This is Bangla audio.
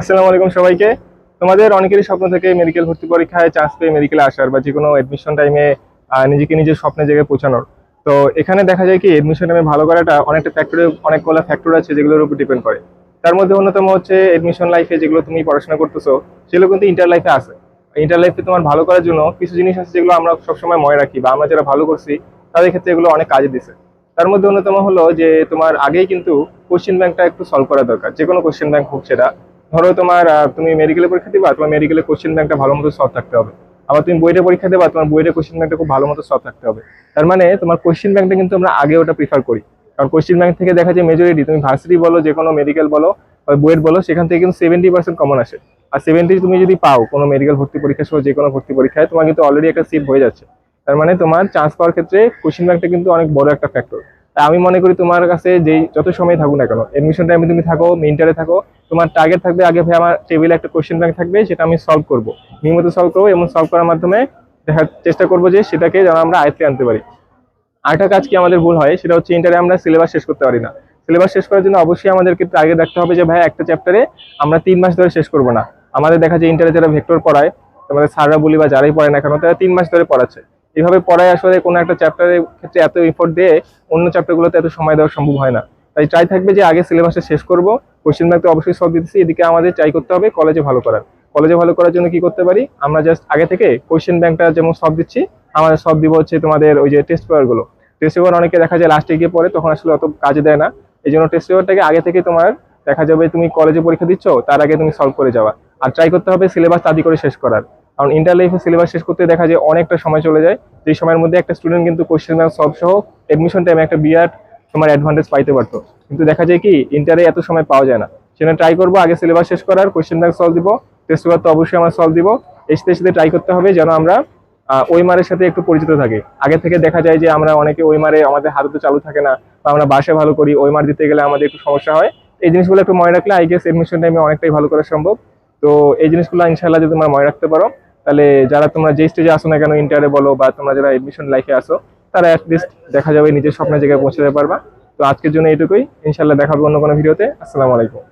আসসালামু আলাইকুম সবাইকে। তোমাদের অনেকেরই স্বপ্ন থেকে মেডিকেল ভর্তি পরীক্ষায় চান্স পেয়ে মেডিকেলে আসার বা যে কোনো এডমিশন টাইমে নিজেকে নিজের স্বপ্নের জায়গায় পৌঁছানোর। তো এখানে দেখা যায় কি এডমিশন টাইমে ভালো করাটা অনেকটা ফ্যাক্টরে অনেকগুলো ফ্যাক্টর আছে যেগুলোর উপর ডিপেন্ড করে। তার মধ্যে অন্যতম হচ্ছে এডমিশন লাইফে যেগুলো তুমি পড়াশোনা করতেছো, সেগুলো কিন্তু ইন্টার লাইফে আছে। ইন্টার লাইফে তোমার ভালো করার জন্য কিছু জিনিস আছে যেগুলো আমরা সবসময় মনে রাখি বা আমরা যারা ভালো করছি, তাদের ক্ষেত্রে এগুলো অনেক কাজে দিছে। তার মধ্যে অন্যতম হলো যে তোমার আগেই কিন্তু কোশ্চেন ব্যাংকটা একটু সলভ করা দরকার। যে কোনো কোশ্চেন ব্যাংক হোক সেটা। ধরো তোমার তুমি মেডিকেলে পরীক্ষা দিবা, তোমার মেডিকেলের কোশ্চেন ব্যাংকটা ভালো মতো সলভ থাকতে হবে। আবার তুমি বইটা পরীক্ষা দেবা, তোমার বইটা কোশ্চেন ব্যাংকটা খুব ভালো মতো সলভ থাকতে হবে। তার মানে তোমার কোশ্চেন ব্যাংকটা কিন্তু আমরা আগে ওটা প্রিফার করি। কারণ কোশ্চেন ব্যাংক থেকে দেখা যায় মেজরিটি তুমি ভার্সিটি বলো যে কোনো মেডিকেল বলো, বা বুয়েট বলো, সেখান থেকে কিন্তু সেভেন্টি পার্সেন্ট কমন আসে। আর সেভেন্টি তুমি যদি পাও, কোনো মেডিকেল ভর্তি পরীক্ষা সহ যে কোনো ভর্তি পরীক্ষায়, তোমার কিন্তু অলরেডি একটা সিট হয়ে যাচ্ছে। তার মানে তোমার চান্স পাওয়ার ক্ষেত্রে কোশ্চেন ব্যাংকটা কিন্তু অনেক বড় একটা ফ্যাক্টর তাই আমি মনে করি তোমার কাছে যেই যত সময় থাকুক না কেন এডমিশন টাইমে তুমি থাকো ইন্টারে থাকো, তোমার টার্গেট থাকবে আগে ভাই আমার টেবিলে একটা কোয়েশ্চেন ব্যাংক থাকবে, সেটা আমি সলভ করব। নিয়মিত সলভ করব এবং সলভ করার মাধ্যমে দেখার চেষ্টা করব যে সেটাকে যেন আমরা আয়ত্তে আনতে পারি। আরেকটা কাজ কি আমাদের ভুল হয়, সেটা হচ্ছে ইন্টারে আমরা সিলেবাস শেষ করতে পারি না। সিলেবাস শেষ করার জন্য অবশ্যই আমাদেরকে টার্গেট রাখতে হবে যে ভাই একটা চ্যাপ্টারে আমরা তিন মাস ধরে শেষ করব না। আমাদের দেখা যায় ইন্টারে যারা ভেক্টর পড়ায়, তোমাদের স্যাররা বলি বা যারাই পড়ে না কেন, তারা তিন মাস ধরে পড়াচ্ছে। এইভাবে পড়ায় আসলে কোনো একটা চ্যাপ্টারের ক্ষেত্রে এত এফোর্ট দিয়ে অন্য চ্যাপ্টারগুলোতে এত সময় দেওয়া সম্ভব হয় না। তাই ট্রাই থাকবে যে আগে সিলেবাসটা শেষ করব কোশ্চেন ব্যাংক অবশ্যই সব দিতেছি, এদিকে আমাদের ট্রাই করতে হবে কলেজে ভালো করার। কলেজে ভালো করার জন্য কি করতে পারি? আমরা জাস্ট আগে থেকে কোশ্চেন ব্যাংকটা যেমন সব দিচ্ছি আমাদের সব দিব হচ্ছে তোমাদের ওই যে টেস্ট পেপারগুলো টেস্ট পেপার অনেকে দেখা যায় লাস্টে গিয়ে পড়ে, তখন আসলে অত কাজে দেয় না। এই জন্য টেস্ট পেপারটাকে আগে থেকে তোমার দেখা যাবে তুমি কলেজে পরীক্ষা দিচ্ছ, তার আগে তুমি সলভ করে যাওয়া। আর ট্রাই করতে হবে সিলেবাস তাদি করে শেষ করার। কারণ ইন্টার লাইফে সিলেবাস শেষ করতে দেখা যায় অনেকটা সময় চলে যায়। যে সময়ের মধ্যে একটা স্টুডেন্ট কিন্তু কোশ্চেন ব্যাংক সলভ সহ এডমিশন টাইমে একটা বিরাট তোমার অ্যাডভান্টেজ পাইতে পারতো। কিন্তু দেখা যায় কি ইন্টারে এত সময় পাওয়া যায় না। সেটা ট্রাই করব, আগে সিলেবাস শেষ করার কোশ্চেন ব্যাংক সলভ দিব টেস্ট পেপার তো অবশ্যই আমরা সলভ দিব। সাথে সাথে ট্রাই করতে হবে যেন আমরা ওই মারের সাথে একটু পরিচিত থাকি। আগে থেকে দেখা যায় যে আমরা অনেকে ওই মারে আমাদের হাতে তো চালু থাকে না বা আমরা বাসে ভালো করি, ওই মার দিতে গেলে আমাদের একটু সমস্যা হয়। এই জিনিসগুলো একটু মনে রাখলে আই গেস এডমিশন টাইমে অনেকটাই ভালো করা সম্ভব। তো এই জিনিসগুলো ইনশাল্লাহ যদি তোমরা মনে রাখতে পারো তাহলে যারা তোমরা যে স্টেজে আসো না কেন ইন্টারে বলো বা তোমরা যারা এডমিশন লাইফে আসো, তারা অ্যাটলিস্ট দেখা যাবে, নিজের স্বপ্নের জায়গায় পৌঁছাতে পারবা। তো আজকের জন্য এটুকুই ইনশাল্লাহ দেখাবো অন্য কোনো ভিডিওতে আসসালামু আলাইকুম।